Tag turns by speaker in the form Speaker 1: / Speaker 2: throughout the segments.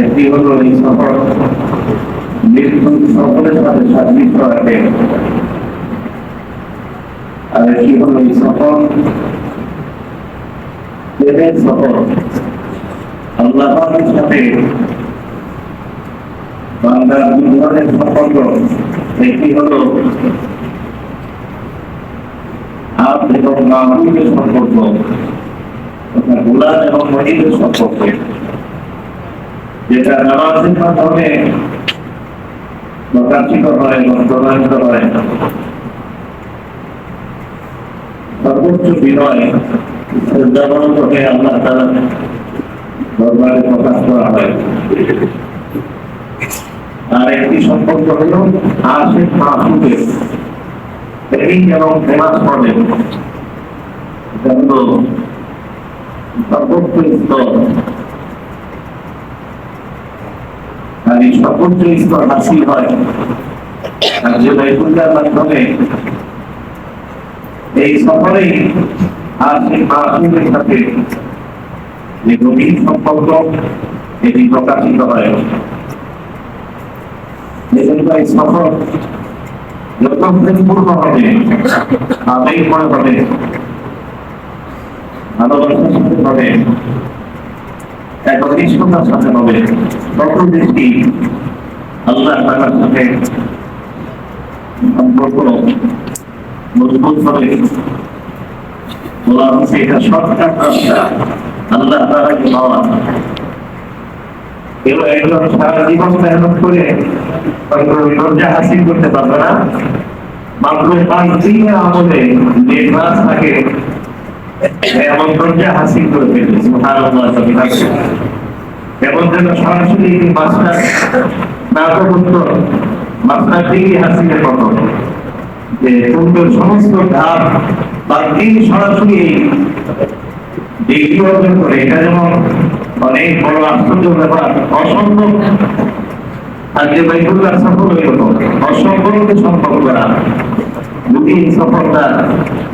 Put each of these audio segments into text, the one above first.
Speaker 1: একটি হলো এই সফর বিদ্যুৎ সকলের সাথে সাদৃশ্য রাখে আর একটি হলো এই সফর প্রেমের সফর আল্লাহর সাথে বাংলার দুই ধরনের সম্পর্ক। একটি হলো আপ এবং মাহবুবের সম্পর্ক। তথা গোলাম এবং মহিদের সম্পর্ক। যেটা নামাজের মাধ্যমে প্রকাশিত হয় এবং প্রমাণিত হয়। সর্বোচ্চ বিনয় আল্লাহ তারা দরবারে প্রকাশ করা হয়। আর একটি সম্পর্ক হলো আশেখ মাহবুবের প্রেমিক এবং সর্বোচ্চ স্তর। এই সর্বোচ্চ হাসিল হয় যে বাইকুল্লার মাধ্যমে এই সফরেই আর সেই সাথে যে গভীর সম্পর্ক এটি প্রকাশিত হয়। এজন্য এই সফর যত প্রেমপূর্ণ হবে। সাথে হবে একনিষ্ঠতার সাথে হবে। তত বেশি আল্লাহ তালার সাথে সম্পর্ক মজবুত হবে বলা এটা শর্টকাট আল্লাহ তালাকে পাওয়া। জীবন মেহনত করে হয়তো দরজা হাসিল করতে পারবে না। মাত্র পাঁচ দিনের আমলে যে ক্লাস থাকে এমন দরজা হাসিল করে ফেলবে এমন যেন সরাসরি মাস্টার না মাস্টার ডিগ্রি হাসিলের মতো, যে পূর্বের সমস্ত ধাপ বা দিন সরাসরি ডিগ্রি অর্জন করে, এটা যেমন অনেক বড় আশ্চর্য ব্যাপার, অসম্ভব। যে বাইকুল্লাহ সফল হয়ে গেল, অসম্ভবকে সম্ভব করা সফলতা বেশ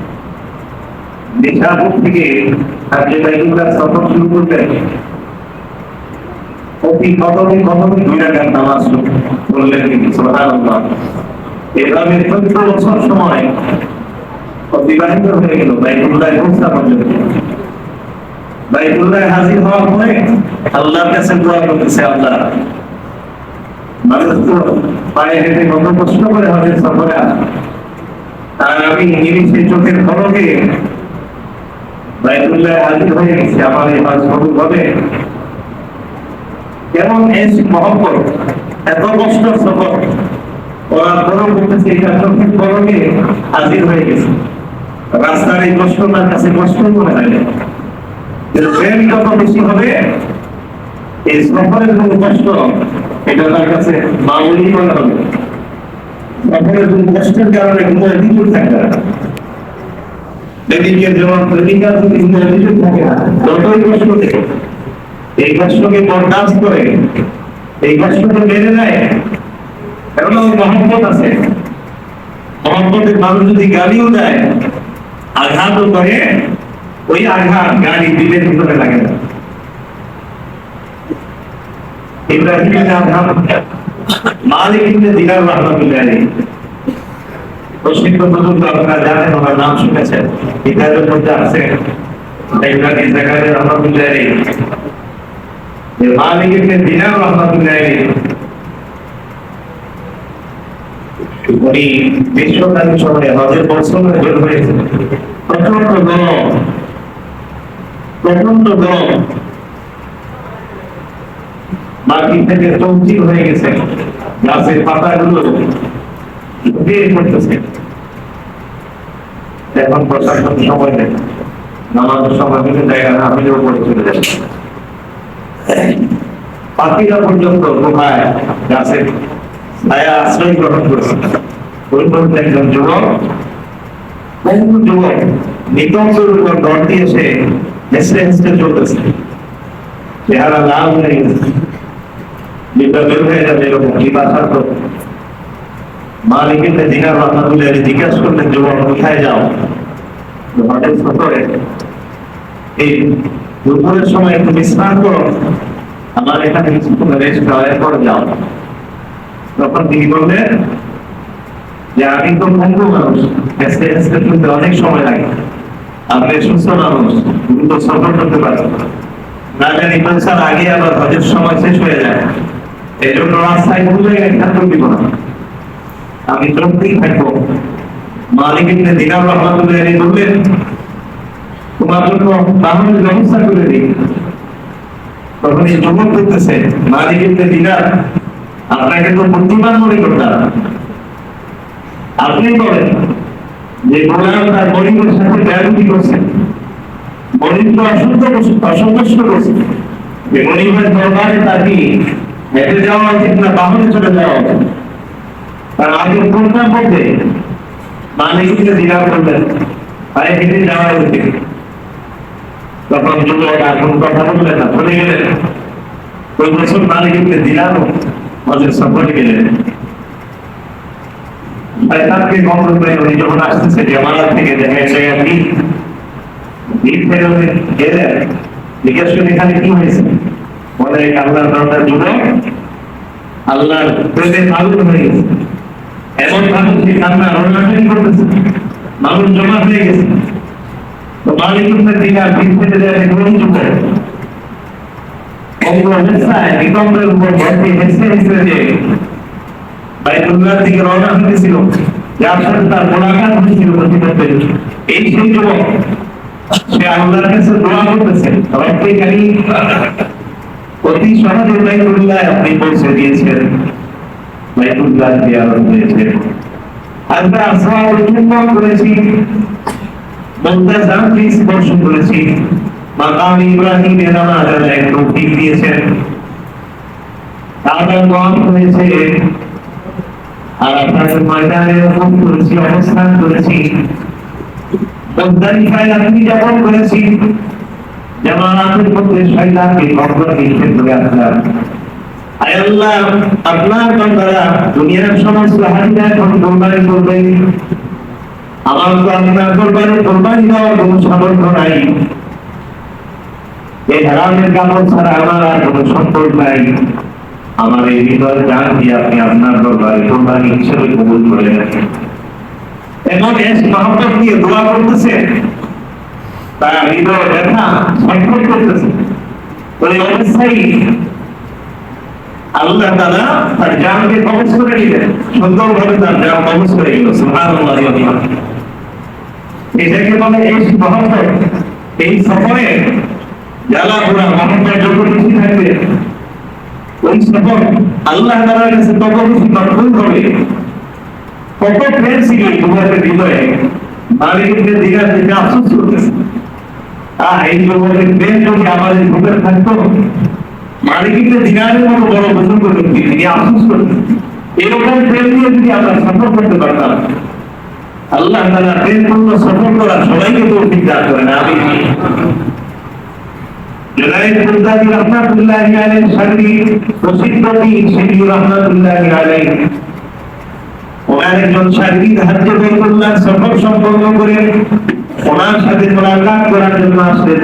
Speaker 1: নিশাপুর থেকে আজকে বাইকুল্লাহ সফর শুরু করলেন অতি নামাজ এভাবে চোদ্দ বছর সময় অতিবাহিত হয়ে গেল পৌঁছা পর্যন্ত। হাজির হওয়ার পরে আল্লাহর কাছে দোয়া করতেছে আল্লাহ, মানুষ তো পায়ে হেঁটে কত কষ্ট করে হজের আর আমি নিমিষে চোখের খড়কে কেমন এস মহব্বত? এত কষ্ট সফর ওরা চোখের খড়কে হাজির হয়ে গেছে। রাস্তার এই কষ্ট তার কাছে কষ্ট মনে হয় না। প্রেম যত বেশি হবে? এই সফরের কোনো কষ্ট, এটা তার কাছে মামুলি মনে এদিকে যেমন অভিযোগ থাকে না যতই কষ্ট দেয় এই কষ্টকে বরদাস্ত করে এই কষ্টকে মেনে নেয় কারণ মহব্বত আছে মহব্বতের মানুষ যদি গালিও দেয় আঘাতও করে ওই আঘাত গালি দিলের ভিতরে লাগে না ইব্রাহিম আদহাম মালিক দিনার রাহমাতুল্লাহ প্রসিদ্ধ বুজুর্গ আপনারা জানেন, ওনার নাম শুনেছেন। কিতাবের মধ্যে আছে ইব্রাহিম জাকারিয়া রাহমাতুল্লাহ আলাইহি। যে মালিক থেকে চৌচির হয়ে গেছে। গাছের পাতাগুলো এখন প্রশাসন সময় নেই। নামাজের সময় কিন্তু জায়গা না আমি উপরে চলে যাচ্ছে। পাখিরা পর্যন্ত গুহায় গাছে ছায়া আশ্রয় গ্রহণ করেছে। ওই মধ্যে একজন যুবক, বহু যুবক নিতম্বর উপর দর দিয়ে সে হেসে হেসে চলতেছে। চেহারা লাল হয়ে গেছে। যেটা বের হয়ে যাবে এরকম কি বাসার তো মালিকের দিনার রহমাতুল্লাহ জিজ্ঞাসা করলেন, যুবক, কোথায় যাও? হঠাৎ সফরে এই দুপুরের সময় একটু বিশ্রাম করো। আমার এখানে কিছুক্ষণ রেস্ট দেওয়ার পর যাও। তখন তিনি বললেন যে, আমি তো পঙ্গু মানুষ। হেসতে হেসতে চলতে অনেক সময় লাগে। আপনি সুস্থ মানুষ। দ্রুত সফর করতে পারেন না জানি আগে আবার হজের সময় শেষ হয়ে যায়। এই জন্য রাস্তায় বুঝে এখান দিব না। আমি চলতেই থাকব। মালিক দিনার রহমাতুল্লাহ বললেন, তোমার জন্য বাহনের ব্যবস্থা করে দিই। তখন এই যুবক মালিক দিনার, আপনাকে তো বুদ্ধিমান মনে করতাম। আপনি বলেন যে গোলাম তার গরিবের সাথে তো করছে অসন্তুষ্ট করছে। যে গরিবের দরবারে তাকে হেঁটে যাওয়া উচিত না বাহনে চলে যাওয়া উচিত? তার আগে কোনটার মধ্যে মালিককে দিনার করলেন আরে হেঁটে যাওয়া উচিত তখন যুবক আর কোনো কথা বললেন না, চলে গেলেন। ওই বছর মালিককে দিলাম হজের সফরে গেলেন। শয়তানকে কন্ট্রোল করে উনি যখন আসতেছে জামালা থেকে দেখা গেছে আপনি দ্বীপ ফেরত গেলেন? জিজ্ঞেস করে এখানে কি হয়েছে? বলে আল্লাহর দরকার যুবক। আল্লাহর প্রেমে পাগল হয়ে গেছে। এমন ভাবে সে কান্না রোনাটানি করতেছে? মানুষ জমা হয়ে গেছে। তো মালিক উঠতে দিকে আর দ্বীপ ফেলে দেয় গ্রহণ যুবক অঙ্গ হেসায় যে আপনি পৌঁছে দিয়েছেন। বাইতুল্লাহ জিয়ারত হয়েছে আমরা আসওয়াউল জুম্মা করেছি মুন্তাজামকে স্পর্শ করেছি মাকাম ইব্রাহিমের নামাজ আদায় তৌফিক দিয়েছেন কাবা গম হয়েছে আর আপনাদের ময়দানে রকম করেছি অবস্থান করেছি মুজদালিফায় আপনি যাপন করেছি জামাতের মধ্যে শয়তানকে কবর নিক্ষেপ আয় আল্লাহ, আপনার বান্দারা দুনিয়ার সমস্ত হাজিরা এখন কোরবানি করবে আমার তো আপনার কোরবানি কোরবানি দেওয়ার কোনো সামর্থ্য নাই। এই হারামের কাপড় ছাড়া আমার আর কোনো সম্পর্ক নাই। আমার এই হৃদয় জান দিয়ে আপনি আপনার দরবারে কোরবানি হিসেবে কবুল করে রাখেন এমন এস মহব্বত দিয়ে দোয়া করতেছে। তার হৃদয় ব্যথা ছটফট করতেছে। অবস্থায় আল্লাহ তাআলা তার জানকে কবজ করে নিলেন। সুন্দরভাবে তার জান কবজ করে সুবহানাল্লাহ এটাকে বলে এই মহব্বত এই সফরে জ্বালা পোড়া মহব্বত যত বেশি থাকবে। ওই সফর আল্লাহ তাআলার কাছে তত বেশি মকবুল হবে কত প্রেম ছিল তোমাদের হৃদয়ে। মালিকের দিঘা থেকে আফসোস করতেছে। আহ, এই যুবকের প্রেম যদি আমাদের ভূপের থাকতো মালিকের দিঘারের মতো বড় বুজুর্গ ব্যক্তি তিনি আফসোস করতেন এরকম প্রেম যদি আমরা সফর করতে পারতাম, আল্লাহ তাআলা প্রেম পূর্ণ সফর করা সবাইকে দান করেন আমি সম্পন্ন করে ওনার সাথে মোলাকাত করার জন্য আসলেন।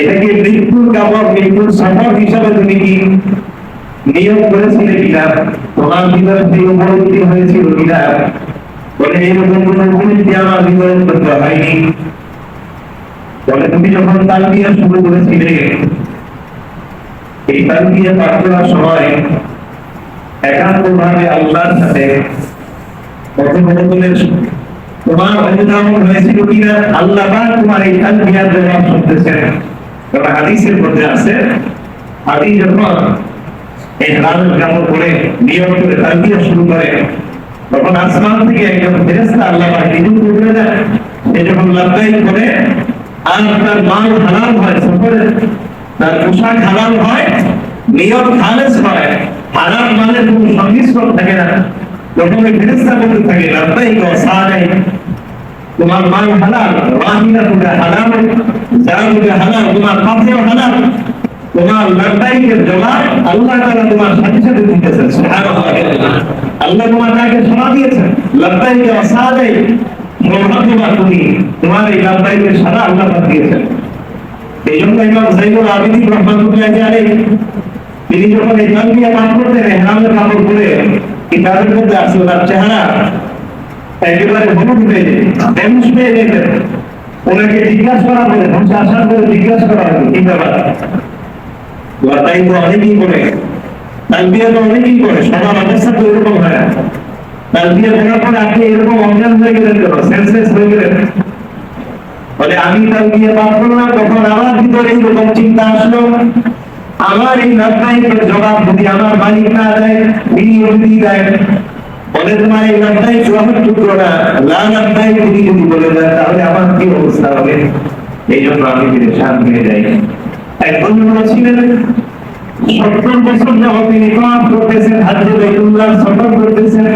Speaker 1: এটাকে মৃত্যুর কাপড়, মৃত্যুর সফর হিসাবে তুমি কি নিয়োগ করেছিলে কিনা? তোমার ভিতরে সেই উপলব্ধি হয়েছিল কিনা? বলে এরকম কোন উপলব্ধি আমার ভিতরে করতে হয়নি। বলে তুমি যখন শুরু করেছিলে, এই সময় একান্ত ভাবে আল্লাহর সাথে তোমার হয়েছিল কিনা? আল্লাহ তোমার এই তালবিয়ার জবাব শুনতেছেন কারণ হাদিসের মধ্যে আছে হাদিস যখন এই হারামের কাপড় করে নিয়ম করে তালবিয়া শুরু করে। তখন আসমান থেকে একজন ফেরেস্তা আল্লাহ নিজে করে দেন সে যখন লাভদায়ী করে, আর তার মাল হালাল হয় সফরে তার পোশাক হালাল হয়, নিয়ম খালেস হয়, হারাম মালের কোনো সংমিশ্রণ থাকে না। তখন ওই ফেরেস্তা বলতে থাকে, লাভদায়ী সাহায্য তোমার মাল হালাল, রাহিনা তুলে হালাল জারুকে হালাল, তোমার কাপড় হালাল, তোমার লড়াইয়ের জবাব আল্লাহ তাআলা তোমার সাথে সাথে দিতেছেন আল্লাহ তোমার তাকে শোনা দিয়েছেন লড়াইকে অসাধাই সৌভাগ্যবান তুমি তোমার এই লড়াইকে সারা আল্লাহ দিয়েছেন। এই জন্য ইমাম জাইনুল আবিদিন রহমাতুল্লাহ আলাইহি, তিনি যখন এই তালবিয়া পাঠ করতেন ইহরামের কাপড় পরে কিতাবের মধ্যে আছে ওনার চেহারা একেবারে হলুদ হয়ে যায় ড্যামেজ যেতেন ওনাকে জিজ্ঞাসা করা হলে বসে আসার পরে জিজ্ঞাসা করা হলো কি ব্যাপার? লড়াই তো অনেকেই করে তালবিয়া তো অনেকেই করে সবার অবস্থা তো এরকম হয় না। তালবিয়া করার পরে আপনি এরকম অজ্ঞান হয়ে গেলেন কেন? হয়ে গেলেন। বলে, আমি তখন আমার ভিতরে এরকম চিন্তা আসলো। আমার এই জবাব যদি আমার মালিক না দেয় তিনি যদি দেয় বলে তোমার এই লড়াই গ্রহণযোগ্য না না লড়াই যদি যদি বলে দেয় তাহলে আমার কি অবস্থা হবে এই জন্য আমি পেরেশান হয়ে যাই একজন সত্তর বছর যাবত তিনি কাজ করতেছেন সফর করতেছেন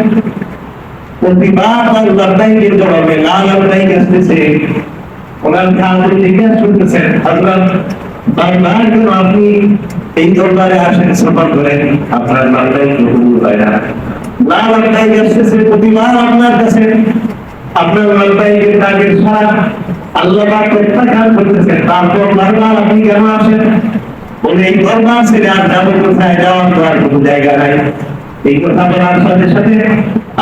Speaker 1: প্রতিবার লড়াইয়ের জবাবে না আসতেছে ওনার কাছে জিজ্ঞাসা করতেছেন বারবার আপনি এই দরবারে আসেন, সফর করেন। আপনার লড়াই কবুল হয় না। না লড়াই আসতেছে প্রতিবার আপনার কাছে। আপনার লড়াইয়ের কাজের সাথ আল্লাহ পাক প্রত্যাখ্যান করতেছেন। তারপর বারবার আপনি কেন আসেন? বলে, এই দরবার ছেড়ে আর যাব কোথায়? যাওয়ার তো আর কোনো জায়গা নাই। এই কথা বলার সাথে সাথে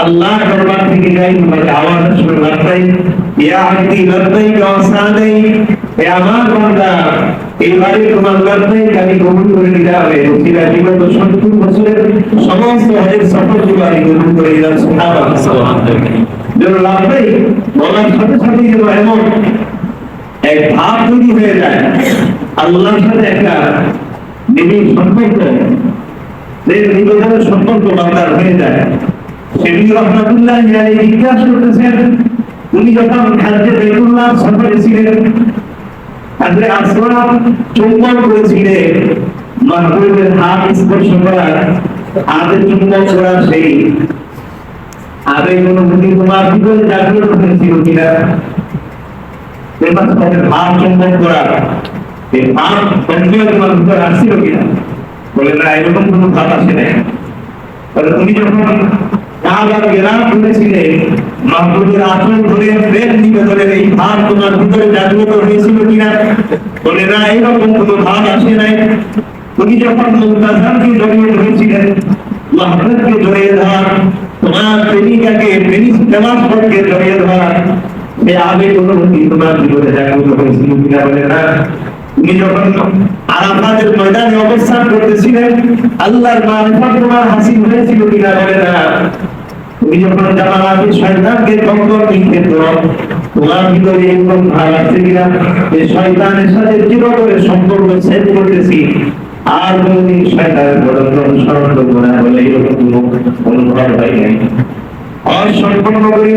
Speaker 1: আল্লাহ দরবার থেকে যাই বলে আওয়াজ শুনে লড়াই ইয়া আব্দি লড়াই গাওসাদাই এ আমার বান্দা এবারে তোমার লড়াই আমি কবুল করে দিতে হবে। রসিলা জীবন সত্তর বছরের সমস্ত হজেরগুলো আমি কবুল করে সুবহানাল্লাহ। যেন লড়াই বলার সাথে সাথে যেন এমন এক ভাব তৈরি হয়ে যায়। আল্লাহর সাথে একটা নিবিড় সম্পর্ক যে নিবেদনের সম্পর্ক বান্দার হয়ে যায়। সেটি রহমাতুল্লাহ জিজ্ঞাসা করতেছেন উনি যখন খাদ্যে বেতুল্লাহ সফরে ছিলেন খাদ্যে আসলাম চুম্বন করেছিলেন মাহবুবের হাত স্পর্শ করা হাতে চুম্বন করা সেই আবেগ অনুভূতি তোমার ভিতরে জাগ্রত হয়েছিল কিনা? ভাব চুম্বন করা এই ভাব সঞ্চয় তোমার ভিতরে আসছিল কিনা? বলে, না, এরকম কোনো ভাব আসে না তাহলে তুমি যখন কাবার গেরাম করেছিলে মাহবুবের আসল ধরে প্রেম নিবেদনের এই ভাব তোমার ভিতরে জাগ্রত হয়েছিল কিনা? বলে, না, এরকম কোনো ভাব আসে নাই। তুমি যখন মুক্তাজানকে জড়িয়ে ধরেছিলেন মাহবুবকে জড়িয়ে ধর তোমার প্রেমিকাকে, প্রেমিক প্রেমাস্পদকে জড়িয়ে ধর এই আবেগ অনুভূতি তোমার জীবনে জাগ্রত হয়েছিল কিনা? বলে, না। তুমি যখন আরাফাতের ময়দানে অবস্থান করতেছিলেন, আল্লাহর মারিফত তোমার হাসিল হয়েছিল কিনা? বলে, না। তুমি যখন জামালাতে শয়তানকে কঙ্কর নিক্ষেপ করো তোমার ভিতরে এরকম ভাব আছে কিনা? যে শয়তানের সাথে চিরতরে সম্পর্ক ছেদ করতেছি। আর কোনদিন শয়তানের পদত্ব অনুসরণ করব না বলে এরকম কোনো অনুভব হয় নাই। অসম্পূর্ণ করে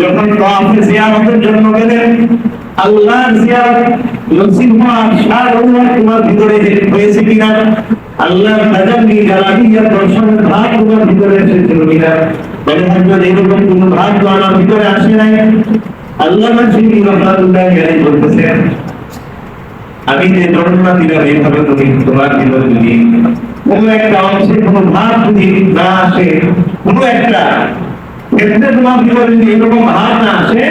Speaker 1: যখন তাওয়াফে জিয়ারতের জন্য গেলেন আল্লাহর জিয়ারত তোমার ভিতরে হয়েছে কিনা দর্শনের ভাব তোমার ভিতরে এসেছিল কিনা। বলে হযরত এরকম কোনো ভাব তো আমার ভিতরে আসে নাই। আল্লাহ আমি যে বর্ণনা দিলাম এইভাবে তুমি তোমার ভিতরে যদি কোনো একটা অংশে কোনো ভাব যদি না আসে, কোনো একটা ক্ষেত্রে তোমার ভিতরে যদি এরকম ভাব না আসে,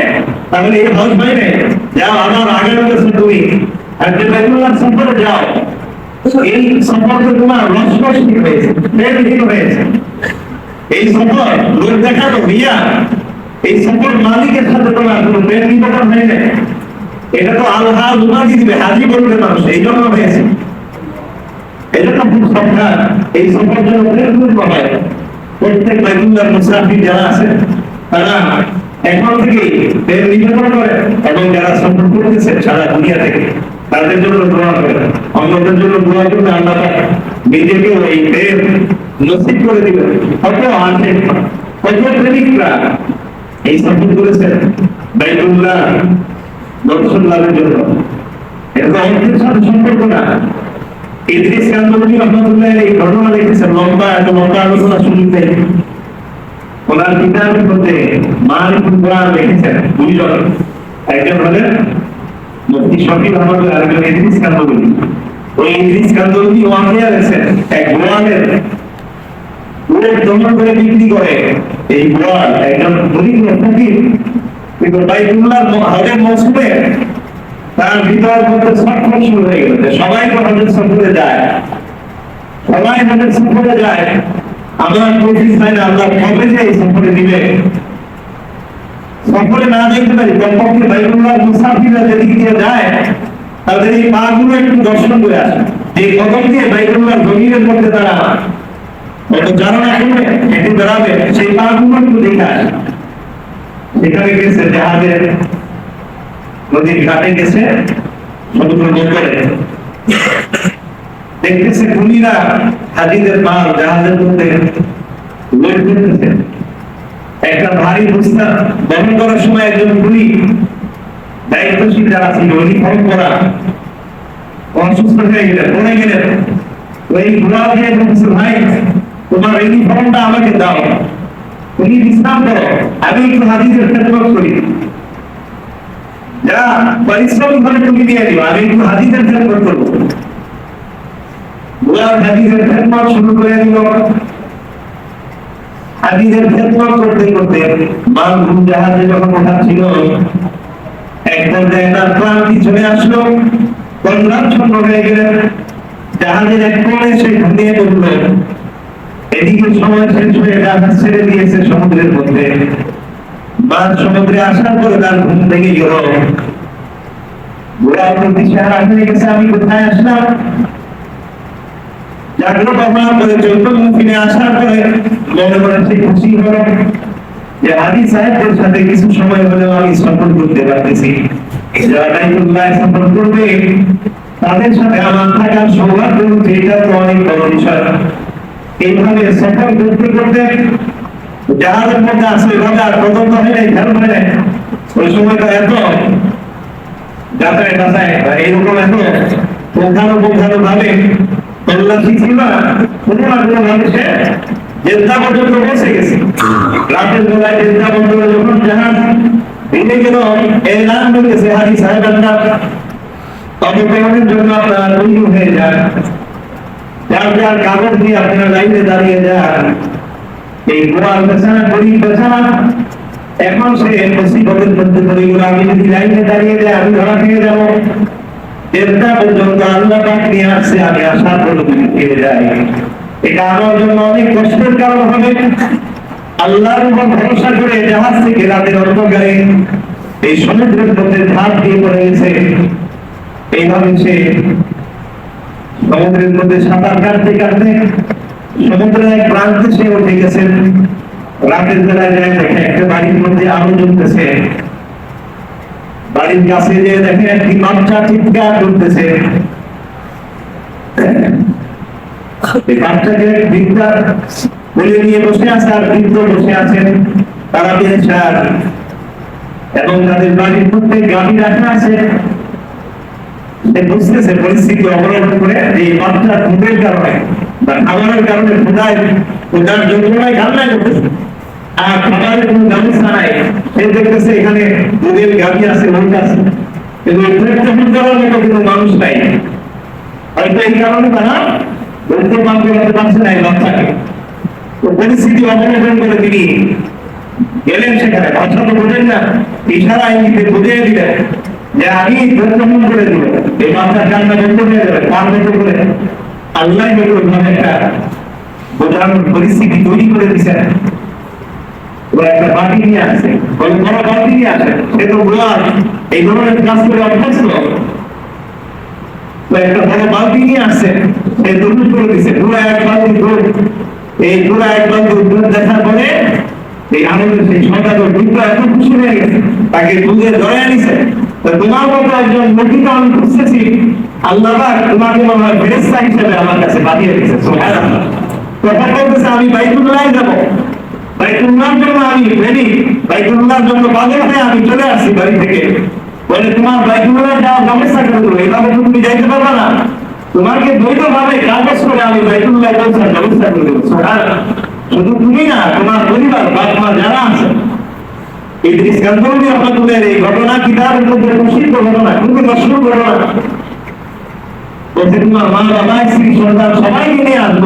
Speaker 1: তাহলে এই ভাব হয় না যাও আমার আগের কাছে তুমি একজন বেগুলার সম্পর্কে যাও এই সম্পর্কে তোমার রসকস ঠিক হয়েছে প্রেম ঠিক হয়েছে এই সফর লোক দেখা তো রিয়া এই সফর মালিকের সাথে তোমার কোনো প্রেম নিবেদন হয় না এটা তো আল্লাহ উনাদি দিবে হাজি বলবে মানুষ এই জন্য হয়েছে এই জন্য খুব সরকার এই সফর জন্য প্রেম সতর্ক হয় প্রত্যেক বাইতুল্লাহ মুসাফির যারা আছে তারা এখন থেকে এর নিবেদন করে এবং যারা সফর করতেছে সারা দুনিয়া থেকে, তাদের জন্য দোয়া করে অন্যদের জন্য দোয়া করলে আল্লাহ নিজেকে এই এর নসিব করে দিবেন। কত আছে কত প্রেমিকরা এই সফর করেছেন বাইতুল্লাহ দর্শন লাভের জন্য। এটা অর্থের সাথে সম্পর্ক না। ইদ্রিস কান্দবী রহমতুল্লাহ এই ঘটনা লিখেছেন লম্বা এত লম্বা আলোচনা নেই ওনার কিতাবের মধ্যে মালিকুল কোরআন লিখেছেন দুইজন। একজন হলেন মুফতি আহমদ ইদ্রিস ওই ইদ্রিস এক গোয়ালের। দমন করে বিক্রি করে এই গোয়াল। একজন কিন্তু বাইতুল্লাহ তার ভিতর মধ্যে সফর শুরু হয়ে গেল সবাই তো হজের সফরে যায়। সবাই হজের সফরে যায়। আমার কোচিং হয় না আল্লাহ কবে যে এই সফরে দিবে সফরে না দেখতে পারি, কমপক্ষে বাইতুল্লাহ মুসাফিরা যেদিকে দিয়ে যায়, তাদের এই পা গুলো একটু দর্শন করে আসে এই কদম দিয়ে বাইতুল্লাহ জমিনের মধ্যে তারা জানা শুনে একটু বেড়াবে, সেই পা গুলো একটু দেখে আসে সেখানে গেছে জাহাজের, নদীর ঘাটে গেছে, সমুদ্র বন্দরে। দেখতেছে কুলিরা হাজিদের মাল জাহাজের মধ্যে লোড করতেছে। একটা ভারী বস্তা বহন করার সময় একজন কুলি দায়িত্বশীল যারা ছিল করা, অসুস্থ হয়ে গেলেন, পড়ে গেলেন। ওই ঘোড়া দিয়ে বলছে ভাই, তোমার ইউনিফর্মটা আমাকে দাও। তুমি বিশ্রাম করো, আমি একটু হাজিদের খেদমত করি। যা পরিশ্রম করে তুমি দিয়ে দিও, আমি একটু হাদিসের খেদমত করব। জাহাজের এক কোণে সে ঘুমিয়ে পড়ল। এদিকে সময় শেষ হয়ে জাহাজ ছেড়ে দিয়েছে সমুদ্রের মধ্যে। মাঝ সমুদ্রে আসার পরে তার ঘুম ভেঙে গেল। আমি কোথায় আসলাম? জাগ্রত হওয়ার পরে চৈতন্য ফিরে আসার পরে মনে সে খুশি হল যে হাদি সাহেবদের সাথে কিছু সময় হলেও আমি সফর করতে পারতেছি। তাদের সাথে আমার থাকার সৌভাগ্য এটা তো অনেক বড় বিষয়। এইভাবে সফর করতে করতে জাহাজের মধ্যে আসলে আর পতঙ্গ হয় নাই খেয়াল হয় নাই। ওই সময়টা এত যাতায়াত যাতায়াত এইরকম এত পৌঁছানো ভাবে তল্লাশি ছিল না কোনো না কোনো ভাবে সে জেদ্দা পর্যন্ত পৌঁছে গেছে। রাতের বেলায় জেদ্দা পর্যন্ত যখন জাহাজ ভেঙে গেল এর নাম বলেছে হাজি সাহেব আপনার অপকরণের জন্য আপনারা তৈরি হয়ে যান যার যার কাগজ দিয়ে আপনারা লাইনে দাঁড়িয়ে যান এই গোয়াল বেচারা গরিব বেচারা এখন সে মুসিবতের মধ্যে পড়ে গেল। আমি যদি লাইনে দাঁড়িয়ে যাই আমি ধরা খেয়ে যাব। দেড়টা পর্যন্ত আল্লাহ পাক নিয়ে আসছে, আমি আসার পর যদি ফিরে যাই। এটা আমার জন্য অনেক কষ্টের কারণ হবে। আল্লাহর উপর ভরসা করে জাহাজ থেকে রাতের অন্ধকারে এই সমুদ্রের মধ্যে ধাপ দিয়ে পড়ে গেছে। এইভাবে সে সমুদ্রের মধ্যে সাঁতার কাটতে কাটতে সমুদ্রের এক প্রান্তে সে উঠে গেছেন রাতের বেলায় যায় দেখে একটা বাড়ির মধ্যে আলো জ্বলতেছে। বাড়ির কাছে যে দেখে একটি বাচ্চা চিৎকার করতেছে। এই বাচ্চাকে বৃদ্ধা বলে নিয়ে বসে আছে আর বৃদ্ধ বসে আছেন। তারা বেচার এবং তাদের বাড়ির মধ্যে গাড়ি রাখা আছে। সে বুঝতেছে পরিস্থিতি অবলম্বন করে যে এই বাচ্চা ঘুমের কারণে বা খাবারের কারণে ক্ষুদায় ক্ষুদার যন্ত্রণায় কান্না করতেছে। আর খাবারের কোনো ব্যবস্থা নাই। সে দেখতেছে এখানে দুধের গাড়ি আছে লোক আছে। কিন্তু উত্তরাখণ্ড করার মতো কোনো মানুষ নাই। হয়তো এই কারণে তারা বলতে পারবে হতে পারছে না এই বাচ্চাকে তো পরিস্থিতি অবলম্বন করে তিনি গেলেন সেখানে। কথা তো বোঝেন না, ইশারা ইঙ্গিতে বুঝিয়ে দিলেন যে আমি প্রত্যাখ্যান করে দিব। এই বাচ্চার কান্না বন্ধ হয়ে যাবে কান বন্ধ করে আল্লাহ একটা বোঝানোর পরিস্থিতি তৈরি করে দিচ্ছেন দেখার পরে এই আনন্দের সেই সন্তান এত খুশি হয়ে গেছে। তাকে দুধে ধরে আনিছে তোমার মতো একজন লোকিত আমি খুঁজতেছি। আল্লাহ তোমাকে মনে হিসেবে আমার কাছে পাঠিয়ে দিয়েছে। সুবহানাল্লাহ। তখন বলতেছে, আমি বাইতুল্লাহ যাব। বাইতুল্লাহর জন্য আমি রেডি বাইতুল্লাহর জন্য পাগল হয়ে আমি চলে আসছি বাড়ি থেকে। বলে, তোমার বাইতুল্লাহ যাওয়ার ব্যবস্থা করে দেবো এভাবে তুমি যাইতে পারবে না। তোমাকে দ্বৈত ভাবে কাগজ করে আমি বাইতুল্লাহ ব্যবস্থা করে দেবো। শুধু তুমি না, তোমার পরিবার বাপ মা যারা আছে। ইদ্রিস কান্দরুনি রহমাতুল্লাহের এই ঘটনা কিতাবের মধ্যে প্রসিদ্ধ ঘটনা? খুবই মশহুর ঘটনা বলছে, তোমার মা বাবা স্ত্রী, সন্তান সবাইকে নিয়ে আসব।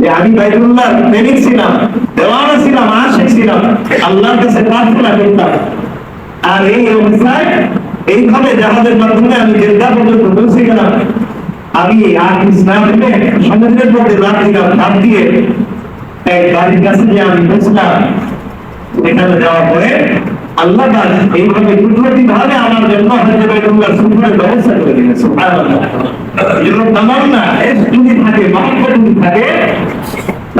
Speaker 1: যে আমি বাইতুল্লাহ প্রেমিক ছিলাম, দেওয়ানা ছিলাম, আশেক ছিলাম, আল্লাহর কাছে প্রার্থনা করতাম। আর এই অবস্থায়, এইভাবে জাহাজের মাধ্যমে আমি জেদ্দা পর্যন্ত পৌঁছে গেলাম। আমি আর ইসলাম সমুদ্রের মধ্যে লাভ দিলাম লাভ দিয়ে এক বাড়ির কাছে যে আমি পৌঁছলাম সেখানে যাওয়ার পরে আল্লাহ এইভাবে কুদরতি ভাবে আমার জন্য হযরত বাইতুল্লাহ সুফরের ব্যবস্থা করে দিলেন, সুবহানাল্লাহ। এস যদি থাকে মহব্বত যদি থাকে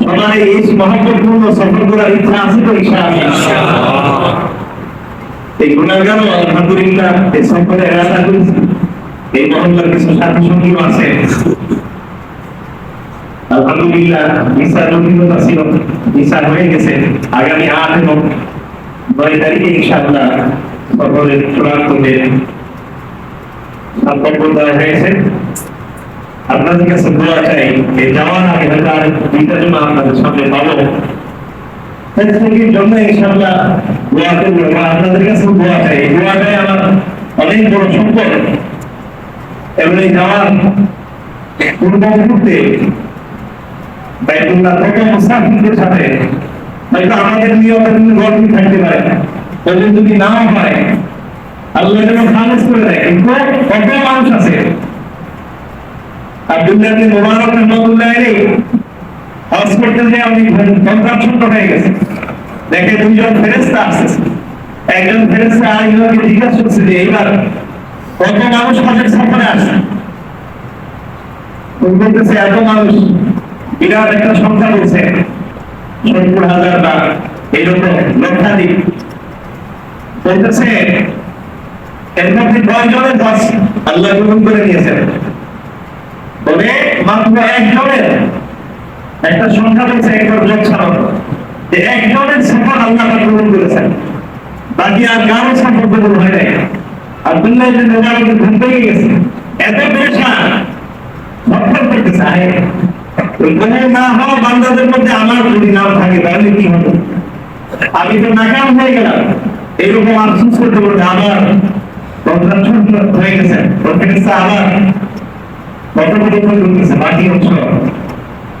Speaker 1: সবার এই মহব্বত সফর করার ইচ্ছা আছে তো এই গুণাগার আলহামদুলিল্লাহ এই সম্পর্কে আশা করেছি এই মহল্লার কিছু সাথী সঙ্গীও আছে। আলহামদুলিল্লাহ ভিসার অভিজ্ঞতা ছিল ভিসা হয়ে গেছে। আগামী আট এবং নয় তারিখে ইনশাআল্লাহ সফরের চূড়ান্ত হয়েছে। আপনাদের কাছে দোয়া চাই এই যাওয়ার আগে হয়তো আর জন্য আপনাদের সামনে পাবো। ফেসবুকের জন্য ইনশাআল্লাহ দোয়া করব এবং আপনাদের কাছে দোয়া চাই। দোয়াটাই আমার অনেক বড় সম্পদ। এবং এই যাওয়ার পূর্ব মুহূর্তে বাইতুল্লাহ থেকে মুসাফিরদের আমাদের নিয়মে কিন্তু থাকতে পারে, যদি নাও হয়, আল্লাহ করে দেয়। কিন্তু মানুষ আছে আব্দুল্লাহ মুবারক রহমাতুল্লাহ আলাইহি হজ করতে যে আমি কনসাপশন হয়ে গেছে। দেখে দুইজন ফেরেস্তা আসছে। একজন ফেরেস্তা আরেকজনকে জিজ্ঞাসা করছে যে, এইবার কত মানুষ হজের সফরে আসে বলতেছে, এত মানুষ, বিরাট একটা সংখ্যা বলছে। সত্তর হাজার বা এইরকম লক্ষাধিক। বলতেছে এর মধ্যে কয় জনের হজ আল্লাহ গ্রহণ করে নিয়েছেন? তবে মাত্র একজনের একটা সংখ্যা বলছে একবার যোগ ছাড়ানো একজনের সফর আল্লাহ গ্রহণ করেছেন। বাকি আর কারও সফর গ্রহণ হয় নাই। আব্দুল্লাহ ইবনে মুবারক ঘুম থেকে গেছে, এত সফর করতেছে, আরে ওই না হওয়া বান্দাদের মধ্যে আমার যদি নাম থাকে, তাহলে কি হবে আমি তো নাকাম হয়ে গেলাম। এইরকম আফসোস করতে করতে আমার হয়ে গেছে। আবার করতেছে বাকি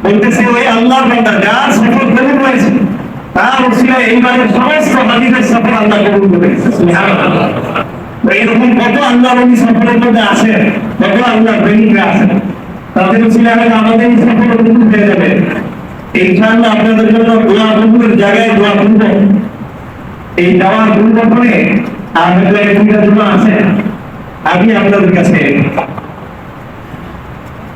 Speaker 1: বলতেছে, ওই আল্লাহর বান্দা, যার সফর কবুল হয়েছে, তার উসিলায় এইবারের সমস্ত হাদিসের আল্লাহ কবুল করে তো এরকম কত আল্লাহ নবী সফরের মধ্যে আছে, কত প্রেমিকরা আছে, তাদের এই সফর কবুল হয়ে যাবে। ইনশাআল্লাহ আপনাদের জন্য দোয়া কবুলের জায়গায় দোয়া এই যাওয়ার পরিবর্তনে আর হয়তো জন্য আছে, আমি আপনাদের কাছে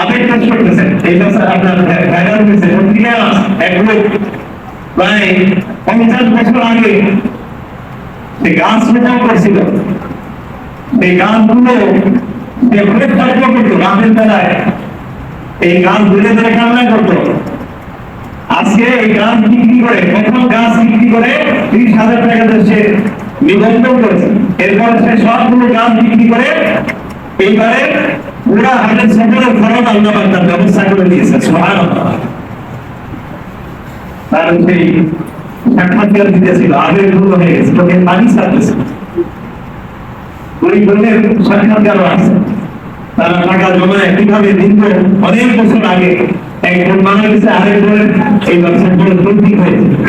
Speaker 1: আবেগ পেশ করতেছেন। স্যার, আপনার ভাইরাল হয়েছে পত্রিকা এক প্রায় পঞ্চাশ বছর আগে সে গাছ রোপণ করছিল এই গাছগুলো সে অনেক কার্য করতো বেলায়, এই গাছ ধরে ধরে কান্না করতো। আজকে এই গাছ বিক্রি করে, প্রথম গাছ বিক্রি করে ত্রিশ হাজার টাকা সে নিবন্ধন করেছে। এরপর সে সবগুলো গাছ বিক্রি করে, এইবারে পুরা হাজার সফরের খরচ আল্লাহ তার ব্যবস্থা করে দিয়েছে সোহান তার সেই সাক্ষাৎকার দিতেছিল, আবেগগুলো হয়ে গেছে তোকে পানি ছাড়তেছে। ওই বোনের সাক্ষাৎকারও আছে। তারা টাকা জমায়, কীভাবে দিন অনেক বছর আগে একজন মারা গেছে আরেক বোনের এই ব্যবসা করে তৈরি হয়েছে।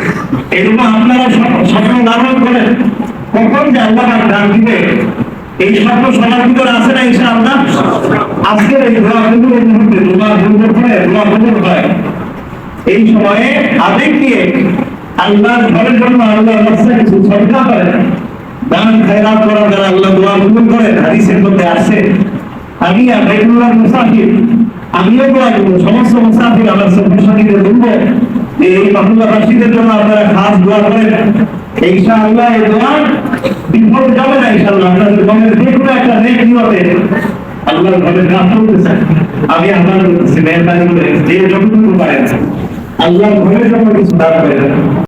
Speaker 1: এরকম আপনারা স্বপ্ন- ধারণ করেন, কখন যে আল্লাহ পাক দিবে এই না ইনশাআল্লাহ? আজকের এই দোয়া এই মুহূর্তে হয় হয়। এই সময়ে আবেগ দিয়ে ঘরের জন্য কিছু করেন দান খায়রাত করার দ্বারা আল্লাহ হাদিসের মধ্যে আমি আর বাইতুল্লাহ মুসাফির, আমিও দোয়া করব, সমস্ত মুসাফির আমার সন্তানকে বলব এই বাসীদের জন্য আপনারা খাস দোয়া করেন। ইনশাআল্লাহ এই দোয়া বিফল যাবে না ইনশাআল্লাহ। আপনাদের জীবনের যে কোনো একটা নেক নিয়তে আল্লাহর ঘরে কাজ করতেছেন আমি করতেছি মেহরবানি করে যে যতটুকু পারেন, আল্লাহর ঘরে যখন কিছু দান করে দেন